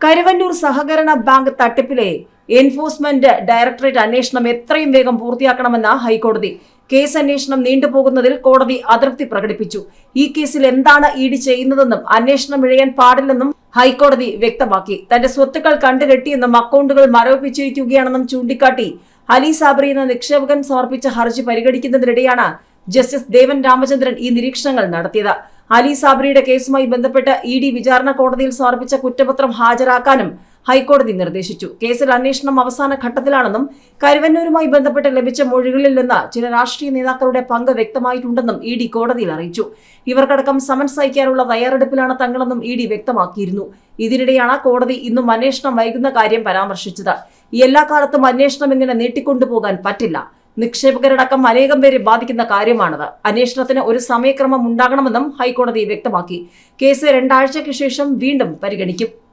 കരുവന്നൂർ സഹകരണ bank തട്ടിപ്പിലെ enforcement directorate അന്വേഷണം എത്രയും വേഗം പൂർത്തിയാക്കണമെന്ന് ഹൈക്കോടതി. കേസ് അന്വേഷണം നീണ്ടുപോകുന്നതിൽ കോടതി അതൃപ്തി പ്രകടിപ്പിച്ചു. ഈ കേസിൽ എന്താണ് ഇ ഡി ചെയ്യുന്നതെന്നും അന്വേഷണം ഇഴയാൻ പാടില്ലെന്നും ഹൈക്കോടതി വ്യക്തമാക്കി. തന്റെ സ്വത്തുക്കൾ കണ്ടുകെട്ടിയെന്നും അക്കൗണ്ടുകൾ മരവിപ്പിച്ചിരിക്കുകയാണെന്നും ചൂണ്ടിക്കാട്ടി അലി സാബറി എന്ന നിക്ഷേപകൻ സമർപ്പിച്ച ഹർജി പരിഗണിക്കുന്നതിനിടെയാണ് ജസ്റ്റിസ് ദേവൻ രാമചന്ദ്രൻ ഈ നിരീക്ഷണങ്ങൾ നടത്തിയത്. അലി സാബ്രിയുടെ കേസുമായി ബന്ധപ്പെട്ട് ഇ ഡി വിചാരണ കോടതിയിൽ സമർപ്പിച്ച കുറ്റപത്രം ഹാജരാക്കാനും ഹൈക്കോടതി നിർദ്ദേശിച്ചു. കേസിൽ അന്വേഷണം അവസാന ഘട്ടത്തിലാണെന്നും കരുവന്നൂരുമായി ബന്ധപ്പെട്ട് ലഭിച്ച മൊഴികളിൽ നിന്ന് ചില രാഷ്ട്രീയ നേതാക്കളുടെ പങ്ക് വ്യക്തമായിട്ടുണ്ടെന്നും ഇ ഡി കോടതിയിൽ അറിയിച്ചു. ഇവർക്കടക്കം സമൻസ് അയക്കാനുള്ള തയ്യാറെടുപ്പിലാണ് തങ്ങളെന്നും ഇ ഡി വ്യക്തമാക്കിയിരുന്നു. ഇതിനിടെയാണ് കോടതി ഇന്നും അന്വേഷണം വൈകുന്ന കാര്യം പരാമർശിച്ചത്. എല്ലാ കാലത്തും അന്വേഷണം ഇങ്ങനെ നീട്ടിക്കൊണ്ടുപോകാൻ പറ്റില്ല. നിക്ഷേപകരടക്കം അനേകം പേരെ ബാധിക്കുന്ന കാര്യമാണത്. അന്വേഷണത്തിന് ഒരു സമയക്രമം ഉണ്ടാകണമെന്നും ഹൈക്കോടതി വ്യക്തമാക്കി. കേസ് രണ്ടാഴ്ചയ്ക്ക് ശേഷം വീണ്ടും പരിഗണിക്കും.